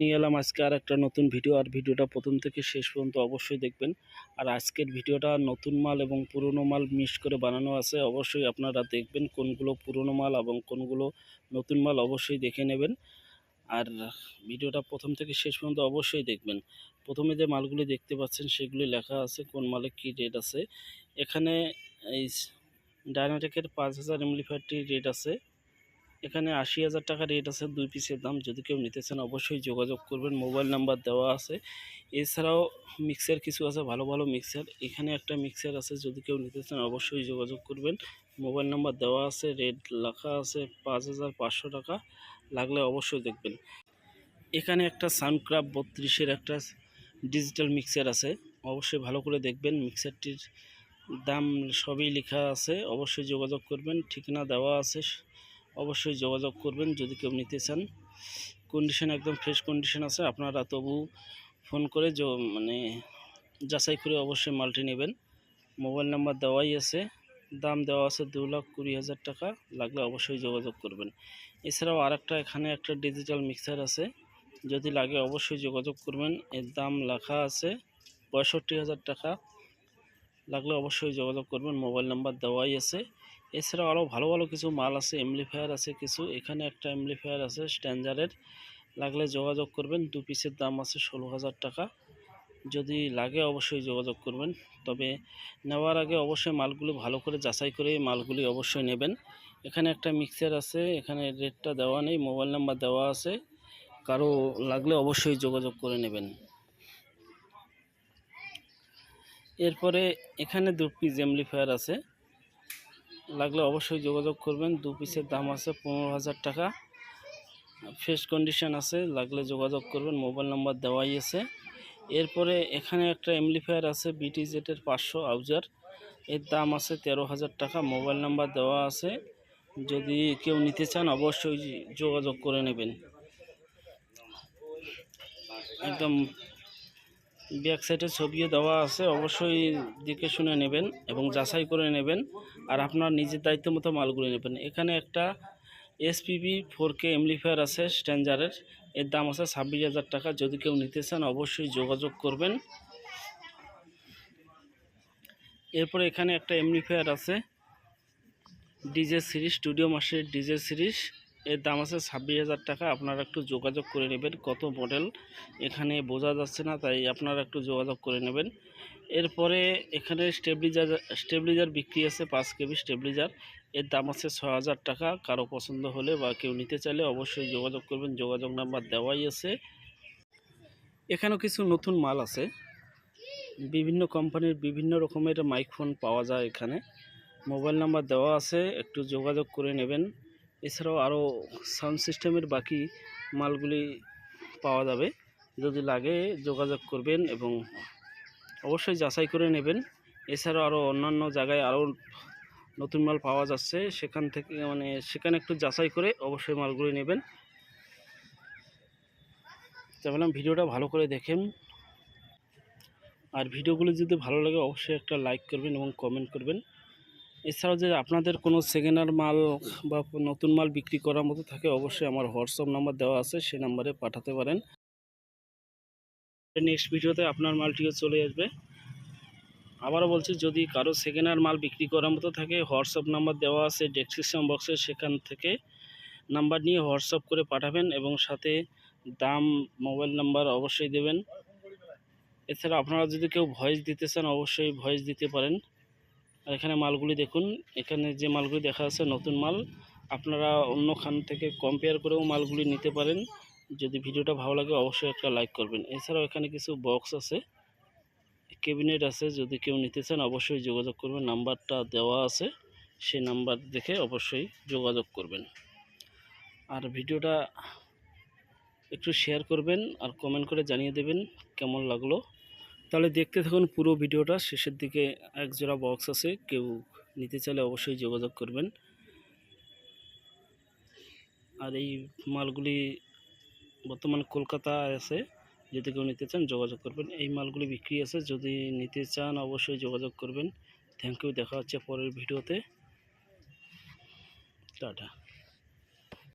নিয়ে এলাম। আজকে আর একটা নতুন ভিডিও। আর ভিডিওটা প্রথম থেকে শেষ পর্যন্ত অবশ্যই দেখবেন। আর আজকের ভিডিওটা নতুন মাল এবং পুরনো মাল মিক্স করে বানানো আছে। অবশ্যই আপনারা দেখবেন কোনগুলো পুরনো মাল এবং কোনগুলো নতুন মাল অবশ্যই দেখে নেবেন। আর ভিডিওটা প্রথম থেকে শেষ পর্যন্ত অবশ্যই দেখবেন। প্রথমে যে মালগুলি দেখতে পাচ্ছেন, সেগুলি লেখা আছে কোন মালে কী রেট আছে। এখানে এই ডায়নাটেকের পাঁচ হাজার এমলিফায়ারটির রেট আছে। এখানে আশি হাজার টাকা রেট আছে, দুই পিসের দাম। যদি কেউ নিতে চান, অবশ্যই যোগাযোগ করবেন। মোবাইল নাম্বার দেওয়া আছে। এছাড়াও মিক্সার কিছু আছে, ভালো ভালো মিক্সার এখানে একটা মিক্সার আছে, যদি কেউ নিতে চান, অবশ্যই যোগাযোগ করবেন। মোবাইল নাম্বার দেওয়া আছে রেট লেখা আছে পাঁচ হাজার পাঁচশো টাকা। লাগলে অবশ্যই দেখবেন। এখানে একটা সাউন্ডক্রাফট বত্রিশের একটা ডিজিটাল মিক্সার আছে। অবশ্যই ভালো করে দেখবেন। মিক্সারটির দাম সবই লেখা আছে। অবশ্যই যোগাযোগ করবেন। ঠিকানা দেওয়া আছে। অবশ্যই যোগাযোগ করবেন যদি কেউ নিতে চান। কন্ডিশন একদম ফ্রেশ কন্ডিশন আছে, আপনারা তবু ফোন করে মানে যাচাই করে অবশ্যই মালটি নেবেন। মোবাইল নাম্বার দেওয়াই আছে, দাম দেওয়া আছে দু লাখ কুড়ি হাজার টাকা, লাগলে অবশ্যই যোগাযোগ করবেন। এছাড়াও আরেকটা, এখানে একটা ডিজিটাল মিক্সার আছে, যদি লাগে অবশ্যই যোগাযোগ করবেন। এর দাম লেখা আছে পঁয়ষট্টি হাজার টাকা, লাগলে অবশ্যই যোগাযোগ করবেন মোবাইল নাম্বার দেওয়াই আছে। এছাড়াও আরও ভালো ভালো কিছু মাল আছে এমলিফায়ার আছে কিছু। এখানে একটা এমলিফায়ার আছে স্ট্যান্ডারের লাগলে যোগাযোগ করবেন, দু পিসের দাম আছে ষোলো হাজার টাকা। যদি লাগে অবশ্যই যোগাযোগ করবেন। তবে নেওয়ার আগে অবশ্যই মালগুলো ভালো করে যাচাই করে মালগুলি অবশ্যই নেবেন। এখানে একটা মিক্সার আছে, এখানে রেটটা দেওয়া নেই মোবাইল নাম্বার দেওয়া আছে। কারও লাগলে অবশ্যই যোগাযোগ করে নেবেন। এরপরে এখানে দু পিস এমলিফায়ার আছে। লাগলে অবশ্যই যোগাযোগ করবেন। দু পিসের দাম আছে পনেরো হাজার টাকা। ফ্রেশ কন্ডিশন আছে, লাগলে যোগাযোগ করবেন। মোবাইল নাম্বার দেওয়াই আছে। এরপরে এখানে একটা এমলিফায়ার আছে বিটি জেটের পাঁচশো আউজার। এর দাম আছে তেরো হাজার টাকা। মোবাইল নাম্বার দেওয়া আছে। যদি কেউ নিতে চান, অবশ্যই যোগাযোগ করে নেবেন। একদম ব্যাক সাইডে ছবিও দেওয়া আছে, অবশ্যই দেখে শুনে নেবেন এবং যাচাই করে নেবেন আর আপনার নিজের দায়িত্ব মতো মালগুলো নেবেন। এখানে একটা এসপিবি ফোর কে এমলিফায়ার আছে, স্ট্যান্ডারের। এর দাম আছে ছাব্বিশ হাজার টাকা। যদি কেউ নিতে চান, অবশ্যই যোগাযোগ করবেন। এরপরে এখানে একটা এমলিফায়ার আছে, ডিজে সিরিজ, স্টুডিও মাসের ডিজে সিরিজ। এর দাম আছে ছাব্বিশ হাজার টাকা। আপনারা একটু যোগাযোগ করে নেবেন কত মডেল এখানে বোঝা যাচ্ছে না, তাই আপনারা একটু যোগাযোগ করে নেবেন। এরপরে এখানে স্টেবলিজার স্টেবলিজার বিক্রি আছে, পাঁচ কেবি স্টেবলিজার এর দাম আছে ছ হাজার টাকা। কারও পছন্দ হলে বা কেউ নিতে চাইলে অবশ্যই যোগাযোগ করবেন। যোগাযোগ নাম্বার দেওয়াই আছে। এখানেও কিছু নতুন মাল আছে। বিভিন্ন কোম্পানির বিভিন্ন রকমের মাইকফোন পাওয়া যায় এখানে। মোবাইল নাম্বার দেওয়া আছে, একটু যোগাযোগ করে নেবেন। এছাড়াও আরও সাউন্ড সিস্টেমের বাকি মালগুলি পাওয়া যাবে। যদি লাগে যোগাযোগ করবেন এবং অবশ্যই যাচাই করে নেবেন। এছাড়াও আরও অন্যান্য জায়গায় আরও নতুন মাল পাওয়া যাচ্ছে, সেখান থেকে মানে সেখানে একটু যাচাই করে অবশ্যই মালগুলি নেবেন। তা ভিডিওটা ভালো করে দেখেন। আর ভিডিওগুলো যদি ভালো লাগে, অবশ্যই একটা লাইক করবেন এবং কমেন্ট করবেন। এছাড়াও যে আপনাদের কোনো সেকেন্ড হ্যান্ড মাল বা নতুন মাল বিক্রি করার মতো থাকে, অবশ্যই আমার হোয়াটসঅ্যাপ নাম্বার দেওয়া আছে সেই নাম্বারে পাঠাতে পারেন। নেক্সট ভিডিওতে আপনার মালটিও চলে আসবে। আবারও বলছি, যদি কারও সেকেন্ড হ্যান্ড মাল বিক্রি করার মতো থাকে, হোয়াটসঅ্যাপ নাম্বার দেওয়া আছে ডেসক্রিপশন বক্সে সেখান থেকে নাম্বার নিয়ে হোয়াটসঅ্যাপ করে পাঠাবেন এবং সাথে দাম, মোবাইল নাম্বার অবশ্যই দেবেন। এছাড়া আপনারা যদি কেউ ভয়েস দিতে চান, অবশ্যই ভয়েস দিতে পারেন। আর এখানে মালগুলি দেখুন, এখানে যে মালগুলি দেখা যাচ্ছে নতুন মাল, আপনারা অন্য খান থেকে কম্পেয়ার করেও মালগুলি নিতে পারেন। যদি ভিডিওটা ভালো লাগে অবশ্যই একটা লাইক করবেন। এছাড়াও এখানে কিছু বক্স আছে ক্যাবিনেট আছে, যদি কেউ নিতে চান অবশ্যই যোগাযোগ করবেন। নাম্বারটা দেওয়া আছে, সেই নাম্বার দেখে অবশ্যই যোগাযোগ করবেন। আর ভিডিওটা একটু শেয়ার করবেন আর কমেন্ট করে জানিয়ে দেবেন কেমন লাগল। তাহলে দেখতে থাকুন পুরো ভিডিওটা। শেষের দিকে এক জোড়া বক্স আছে, কেউ নিতে চাইলে অবশ্যই যোগাযোগ করবেন। আর এই মালগুলি বর্তমান কলকাতায় আছে, যদি কেউ নিতে চান যোগাযোগ করবেন। এই মালগুলি বিক্রি আছে, যদি নিতে চান অবশ্যই যোগাযোগ করবেন। থ্যাংক ইউ দেখা হচ্ছে পরের ভিডিওতে। টাটা।